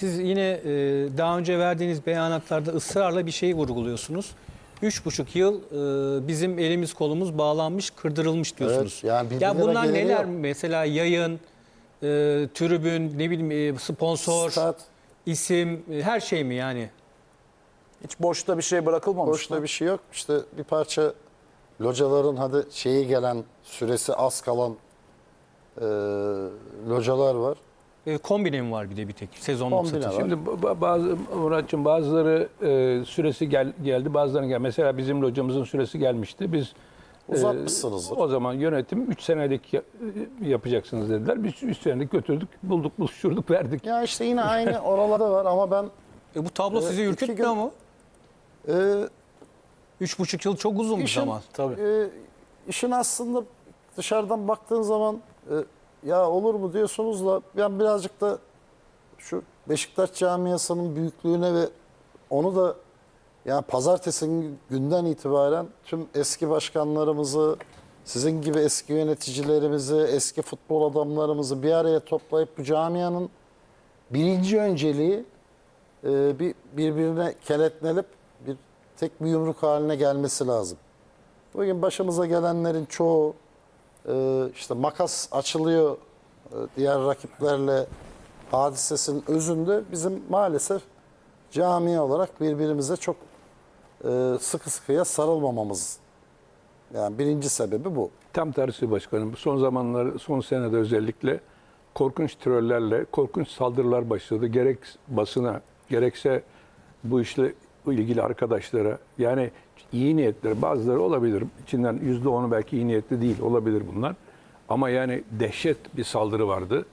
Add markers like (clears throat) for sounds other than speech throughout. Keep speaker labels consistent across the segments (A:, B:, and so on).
A: Siz yine e, daha önce verdiğiniz beyanatlarda ısrarla bir şey vurguluyorsunuz. Üç buçuk yıl e, bizim elimiz kolumuz bağlanmış, kırdırılmış diyorsunuz.
B: Evet, yani
A: ya bunlar neler?
B: yok.
A: Mesela yayın, e, tribün, ne bileyim e, sponsor,
B: Stat,
A: isim, e, her şey mi yani?
C: Hiç boşta bir şey bırakılmamış
B: boşta
C: mı?
B: bir şey yok. İşte bir parça locaların hadi şeyi gelen süresi az kalan e, localar var.
A: E, kombine mi var bir de bir tek sezonluk
B: Kombine
A: satışı?
B: var.
D: Şimdi ba- bazı Muratçım bazıları e, süresi gel, geldi bazılarının gel. Mesela bizim locamızın süresi gelmişti. Biz e,
B: Uzatmışsınızdır.
D: o zaman yönetim 3 senelik ya- yapacaksınız dediler. Biz 3 senelik götürdük, bulduk, buluşturduk, verdik.
B: Ya işte yine aynı (laughs) oralarda var ama ben
A: E, bu tablo
B: E,
A: sizi
B: iki
A: ürkütmüyor
B: gün-
A: mu?
B: e,
A: Üç buçuk yıl çok uzun bir
B: İşin-
A: zaman.
C: Tabii.
B: e, işin aslında dışarıdan baktığın zaman e, ya olur mu diyorsunuz da ben birazcık da şu Beşiktaş camiasının büyüklüğüne ve onu da yani pazartesi günden itibaren tüm eski başkanlarımızı, sizin gibi eski yöneticilerimizi, eski futbol adamlarımızı bir araya toplayıp bu camianın birinci önceliği e, bir birbirine kenetlenip bir tek bir yumruk haline gelmesi lazım. Bugün başımıza gelenlerin çoğu e, işte makas açılıyor diğer rakiplerle hadisesinin özünde bizim maalesef cami olarak birbirimize çok e, sıkı sıkıya sarılmamamız. Yani birinci sebebi bu.
D: Tam tersi başkanım. Son zamanlar, son senede özellikle korkunç trollerle, korkunç saldırılar başladı. Gerek basına, gerekse bu işle ilgili arkadaşlara. Yani iyi niyetleri, bazıları olabilir. İçinden yüzde onu belki iyi niyetli değil, olabilir bunlar. Ama yani dehşet bir saldırı vardı.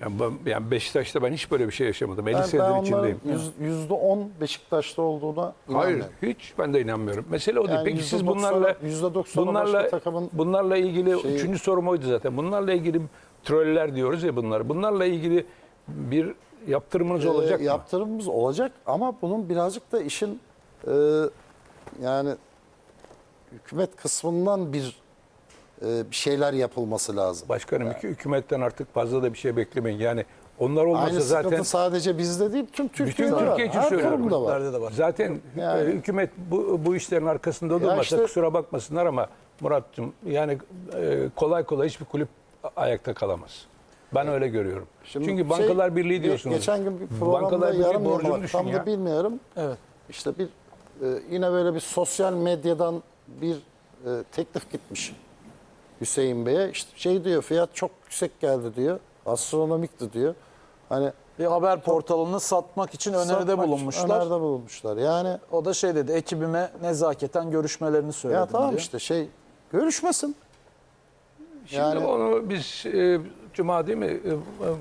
D: Yani, ben, yani Beşiktaş'ta ben hiç böyle bir şey yaşamadım. 50
B: Ben,
D: senedir içindeyim.
B: yüz- yüzde on Beşiktaş'ta olduğuna
D: Hayır, hiç ben de inanmıyorum. Mesele o değil.
B: Yani
D: Peki siz
B: %90'a
D: bunlarla
B: %90'a
D: bunlarla bunlarla ilgili
B: şeyi-
D: üçüncü sorum oydu zaten. Bunlarla ilgili troller diyoruz ya bunlar. Bunlarla ilgili bir yaptırımınız
B: Ee,
D: olacak mı?
B: Yaptırımımız olacak ama bunun birazcık da işin e, yani hükümet kısmından bir bir şeyler yapılması lazım.
D: Başkanım hükü- hükümetten artık fazla da bir şey beklemeyin. Yani onlar olmasa
B: Aynı
D: zaten
B: sadece bizde değil, tüm Türkiye'de
D: bütün
B: var.
D: Türkiye için söylüyorum.
B: kurumda var.
C: Kulüplerde de var.
D: zaten
B: Yani-
D: e, hükümet bu, bu işlerin arkasında durmasa
B: işte-
D: kusura bakmasınlar ama Murat'cığım yani e, kolay kolay hiçbir kulüp ayakta kalamaz. Ben öyle görüyorum.
B: Şimdi
D: Çünkü
B: şey,
D: Bankalar Birliği
B: ge-
D: diyorsunuz.
B: Geçen gün bir programda
D: Bankalar Birliği
B: yarım
D: borcunu düşün
B: tam
D: ya.
B: da bilmiyorum.
C: Evet.
B: İşte bir e, yine böyle bir sosyal medyadan bir e, teklif gitmiş Hüseyin Bey'e. İşte şey diyor fiyat çok yüksek geldi diyor. Astronomikti diyor. Hani
C: Bir haber portalını satmak için öneride
B: satmak için
C: bulunmuşlar.
B: Öneride bulunmuşlar. Yani
C: O da şey dedi, ekibime nezaketen görüşmelerini söyledim
B: ya tamam
C: diyor.
B: işte şey görüşmesin.
D: Şimdi
B: Yani-
D: onu biz e, Cuma değil mi? E,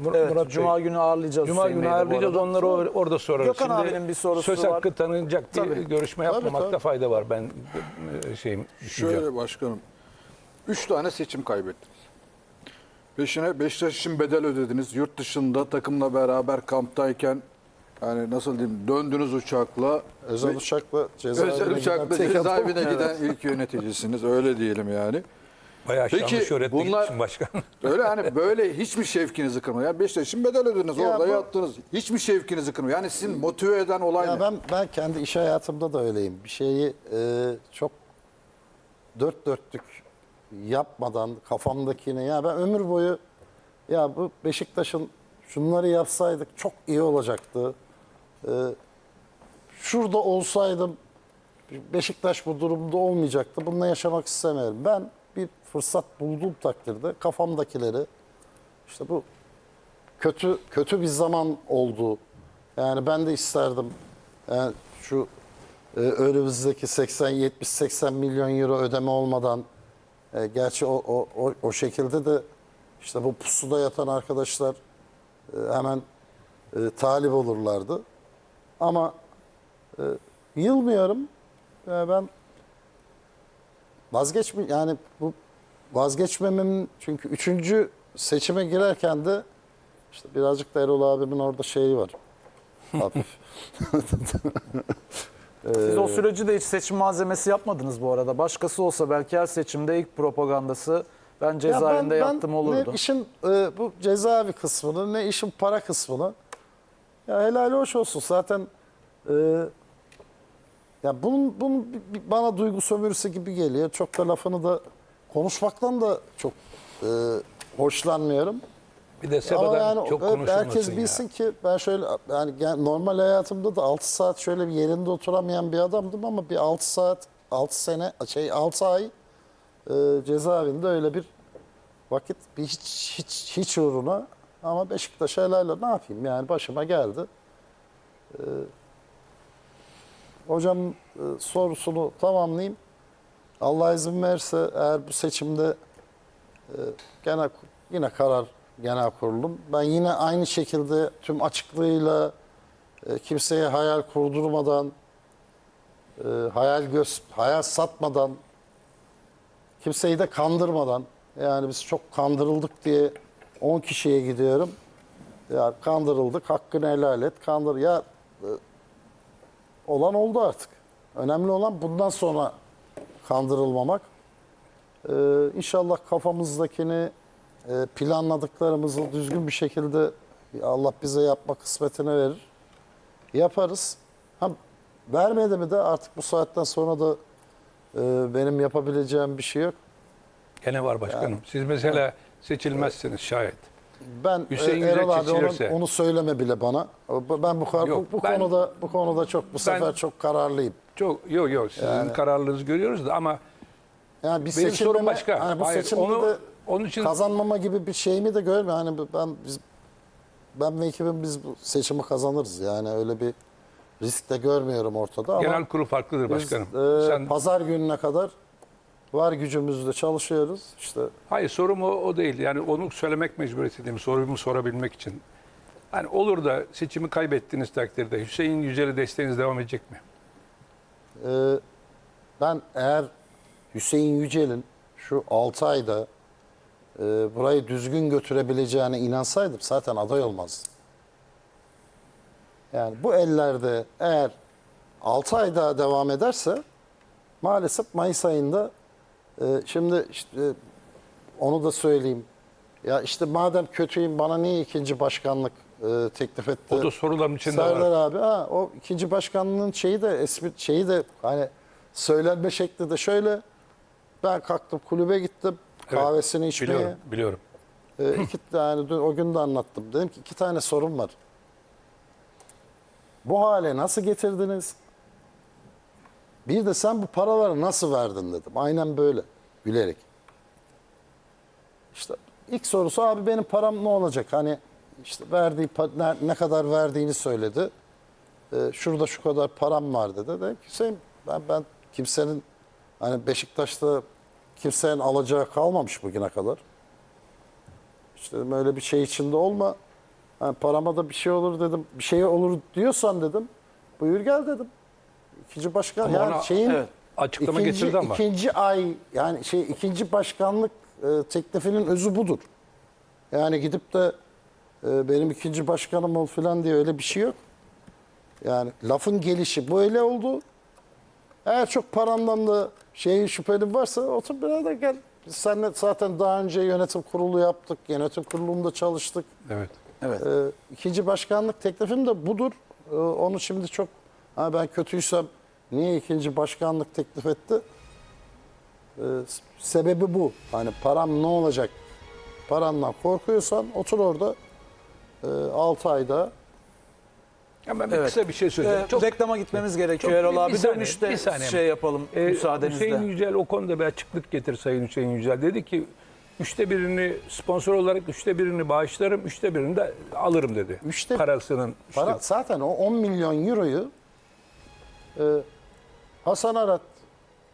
D: Mur-
C: Evet,
D: Murat Bey?
C: Cuma günü ağırlayacağız
D: Cuma
C: Hüseyin
D: günü ağırlayacağız onları or- orada sorarız.
C: Gökhan
D: Şimdi
C: abinin bir sorusu
D: söz
C: var.
D: hakkı tanınacak bir
C: Tabii.
D: görüşme yapmamakta
B: tabii.
D: fayda var ben e, şeyim.
E: Şöyle başkanım. Üç tane seçim kaybettiniz. Peşine Beşiktaş için bedel ödediniz. Yurt dışında takımla beraber kamptayken yani nasıl diyeyim döndünüz uçakla.
B: Özel
E: Ve-
B: uçakla cezaevine
E: özel
B: giden
E: uçakla
B: adam.
E: cezaevine giden ilk yöneticisiniz. Öyle diyelim yani.
D: Bayağı
E: Peki,
D: şanlı şöhretli
E: bunlar-
D: başkan. (laughs)
E: Öyle hani böyle hiç mi şevkinizi kırmıyor? Yani Beşiktaş için bedel ödediniz.
B: Ya
E: orada
B: bu-
E: yattınız. Hiç mi şevkinizi kırmıyor? Yani sizin motive eden olay
B: Ya
E: ne?
B: ben ben kendi iş hayatımda da öyleyim. Bir şeyi e, çok dört dörtlük yapmadan kafamdakini ya ben ömür boyu ya bu Beşiktaş'ın şunları yapsaydık çok iyi olacaktı. E, şurada olsaydım Beşiktaş bu durumda olmayacaktı. Bununla yaşamak istemiyorum. Ben bir fırsat bulduğum takdirde kafamdakileri işte bu kötü kötü bir zaman oldu. Yani ben de isterdim. Yani şu e, önümüzdeki 80 70 80 milyon euro ödeme olmadan e, gerçi o, o o o şekilde de işte bu pusuda yatan arkadaşlar e, hemen e, talip olurlardı. Ama e, yılmıyorum. Yani ben vazgeçmi yani bu vazgeçmememin çünkü üçüncü seçime girerken de işte birazcık da Erol abimin orada şeyi var. (laughs) Hafif. (laughs)
C: Siz o süreci de hiç seçim malzemesi yapmadınız bu arada. Başkası olsa belki her seçimde ilk propagandası ben cezaevinde
B: Ya ben-
C: yattım
B: ben
C: olurdu.
B: Ne işin e, bu cezaevi kısmını ne işin para kısmını Ya helal hoş olsun. Zaten e, ya bunun, bunun bana duygu sömürüsü gibi geliyor. Çok da lafını da konuşmaktan da çok e, hoşlanmıyorum.
D: Bir de
B: Ama
D: Seba'dan
B: yani
D: çok konuşulmasın
B: herkes
D: ya.
B: bilsin ki ben şöyle yani gen- normal hayatımda da 6 saat şöyle bir yerinde oturamayan bir adamdım ama bir 6 saat 6 sene şey 6 ay e, cezaevinde öyle bir vakit bir hiç hiç hiç uğruna ama Beşiktaş helal'le ne yapayım yani başıma geldi. E, hocam e, sorusunu tamamlayayım. Allah izin verirse eğer bu seçimde e, genel yine karar genel kurulum. Ben yine aynı şekilde tüm açıklığıyla e, kimseye hayal kurdurmadan, e, hayal göz hayal satmadan, kimseyi de kandırmadan yani biz çok kandırıldık diye 10 kişiye gidiyorum. Ya kandırıldık, hakkını helal et, kandır. Ya e, olan oldu artık. Önemli olan bundan sonra kandırılmamak. Ee, inşallah kafamızdakini planladıklarımızı düzgün bir şekilde Allah bize yapma kısmetini verir. Yaparız. Ha, vermedi mi de artık bu saatten sonra da e, benim yapabileceğim bir şey yok.
D: Gene var başkanım. Siz mesela seçilmezsiniz şayet.
B: Ben
D: Hüseyin
B: e,
D: Yücel
B: Erol abi onu,
D: seçilirse-
B: onu söyleme bile bana. Ben bu,
D: Yok,
B: bu, bu
D: ben-
B: konuda bu konuda çok bu sefer çok kararlıyım.
D: Çok yok yok sizin kararlılığınızı görüyoruz da ama
B: Yani bir
D: benim sorum başka.
B: Hani bu
D: Hayır, onu
B: de
D: onun için
B: kazanmama gibi bir şeyimi de görmüyor. Hani ben biz ben ve ekibim biz bu seçimi kazanırız. Yani öyle bir risk de görmüyorum ortada ama
D: genel kurul farklıdır
B: biz,
D: başkanım.
B: e,
D: Sen
B: pazar gününe kadar var gücümüzle çalışıyoruz. İşte
D: Hayır sorum o, o değil. Yani onu söylemek mecburiyetindeyim sorumu sorabilmek için. Hani olur da seçimi kaybettiğiniz takdirde Hüseyin Yücel'e desteğiniz devam edecek mi?
B: e, ben eğer Hüseyin Yücel'in şu 6 ayda e, burayı düzgün götürebileceğine inansaydım zaten aday olmazdı. Yani bu ellerde eğer 6 ay daha devam ederse maalesef Mayıs ayında e, şimdi işte e, onu da söyleyeyim. Ya işte madem kötüyüm bana niye ikinci başkanlık e, teklif etti?
D: O da soruların içinde
B: Serdar
D: var.
B: abi ha o ikinci başkanlığın şeyi de espri şeyi de hani söylenme şekli de şöyle ben kalktım kulübe gittim
D: Evet,
B: kahvesini içmeye.
D: Biliyorum, biliyorum.
B: Ee, iki (clears throat) tane dün o gün de anlattım. Dedim ki iki tane sorun var. Bu hale nasıl getirdiniz? Bir de sen bu paraları nasıl verdin dedim. Aynen böyle gülerek. İşte ilk sorusu abi benim param ne olacak? Hani işte verdiği ne kadar verdiğini söyledi. Ee, şurada şu kadar param var dedi. Dedim ki Hüseyin ben, ben kimsenin hani Beşiktaş'ta kimsenin alacağı kalmamış bugüne kadar. İşte dedim öyle bir şey içinde olma. Hani parama da bir şey olur dedim. Bir şey olur diyorsan dedim. Buyur gel dedim. İkinci başkan
D: Ama
B: yani
D: ona-
B: şeyin
C: Evet.
D: Açıklama
B: ikinci,
D: getirdi ama.
B: ikinci ay yani şey ikinci başkanlık e, teklifinin özü budur. Yani gidip de e, benim ikinci başkanım ol falan diye öyle bir şey yok. Yani lafın gelişi böyle oldu. Eğer çok parandan da şeyin şüphelin varsa otur birader gel. Biz seninle zaten daha önce yönetim kurulu yaptık. Yönetim kurulunda çalıştık.
D: Evet.
C: Evet.
B: Ee, ikinci başkanlık teklifim de budur. Ee, onu şimdi çok ha ben kötüysem niye ikinci başkanlık teklif etti? Ee, sebebi bu. Hani param ne olacak? Parandan korkuyorsan otur orada 6 ayda
D: Ama ben
C: Evet.
D: kısa bir şey söyleyeceğim.
C: Ee,
D: Çok
C: reklama gitmemiz gerekiyor
D: çok-
C: Erol
D: bir-
C: abi.
D: bir saniye,
C: Dönüşte
D: bir saniye.
C: şey yapalım
D: Ee,
C: müsaadenizle.
D: Hüseyin Yücel o konuda bir açıklık getir Sayın Hüseyin Yücel. Dedi ki üçte birini sponsor olarak üçte birini bağışlarım, üçte birini de alırım dedi.
B: Üçte-
D: Parasının. işte-
B: para zaten o 10 milyon euroyu e, Hasan Arat,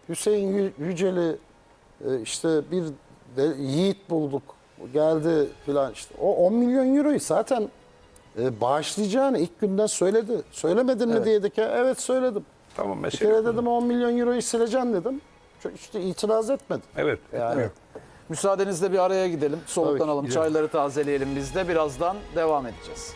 B: Hüseyin Yü- Yücel'i e, işte bir de yiğit bulduk geldi filan işte. O 10 milyon euroyu zaten e, bağışlayacağını ilk günden söyledi. Söylemedin mi diye dedik ya evet söyledim.
D: Tamam
B: Bir
D: mesele.
B: kere dedim 10 milyon euroyu sileceğim dedim. Çok işte itiraz etmedi.
D: Evet.
B: Yani
C: Evet. Müsaadenizle bir araya gidelim. Soluklanalım, çayları tazeleyelim biz de. Birazdan devam edeceğiz.